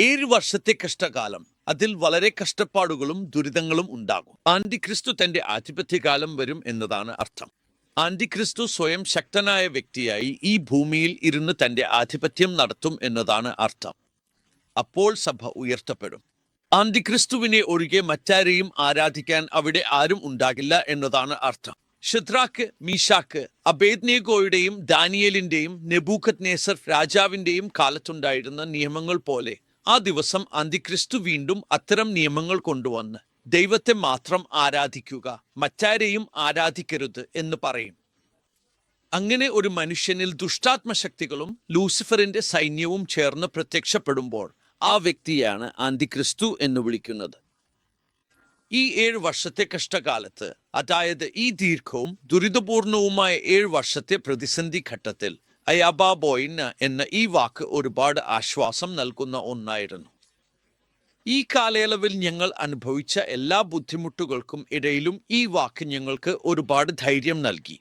ഏഴ് വർഷത്തെ കഷ്ടകാലം. അതിൽ വളരെ കഷ്ടപ്പാടുകളും ദുരിതങ്ങളും ഉണ്ടാകും. ആന്റിക്രിസ്തു തന്റെ ആധിപത്യകാലം വരും എന്നതാണ് അർത്ഥം. ആന്റിക്രിസ്തു സ്വയം ശക്തനായ വ്യക്തിയായി ഈ ഭൂമിയിൽ ഇരുന്ന് തന്റെ ആധിപത്യം നടത്തും എന്നതാണ് അർത്ഥം. അപ്പോൾ സഭ ഉയർത്തപ്പെടും. ആന്റിക്രിസ്തുവിനെ ഒഴികെ മറ്റാരെയും ആരാധിക്കാൻ അവിടെ ആരും ഉണ്ടാകില്ല എന്നതാണ് അർത്ഥം. ഷിദ്രാക്ക് മീഷാക്ക് അബേദ്നേഗോയുടെയും ദാനിയലിന്റെയും നെബൂഖത് നേസർ രാജാവിന്റെയും കാലത്തുണ്ടായിരുന്ന നിയമങ്ങൾ പോലെ ആ ദിവസം അന്തിക്രിസ്തു വീണ്ടും അത്തരം നിയമങ്ങൾ കൊണ്ടുവന്ന് ദൈവത്തെ മാത്രം ആരാധിക്കുക മറ്റാരെയും ആരാധിക്കരുത് എന്ന് പറയും. അങ്ങനെ ഒരു മനുഷ്യനിൽ ദുഷ്ടാത്മശക്തികളും ലൂസിഫറിന്റെ സൈന്യവും ചേർന്ന് പ്രത്യക്ഷപ്പെടുമ്പോൾ ആ വ്യക്തിയാണ് ആന്തിക്രിസ്തു എന്ന് വിളിക്കുന്നത്. ഈ ഏഴ് വർഷത്തെ കഷ്ടകാലത്ത് അതായത് ഈ ദീർഘവും ദുരിതപൂർണവുമായ ഏഴ് വർഷത്തെ പ്രതിസന്ധി ഘട്ടത്തിൽ അയാബാബോയിൻ എന്ന ഈ വാക്ക് ഒരുപാട് ആശ്വാസം നൽകുന്ന ഒന്നായിരുന്നു. ഈ കാലയളവിൽ ഞങ്ങൾ അനുഭവിച്ച എല്ലാ ബുദ്ധിമുട്ടുകൾക്കും ഇടയിലും ഈ വാക്ക് ഞങ്ങൾക്ക് ഒരുപാട് ധൈര്യം നൽകി.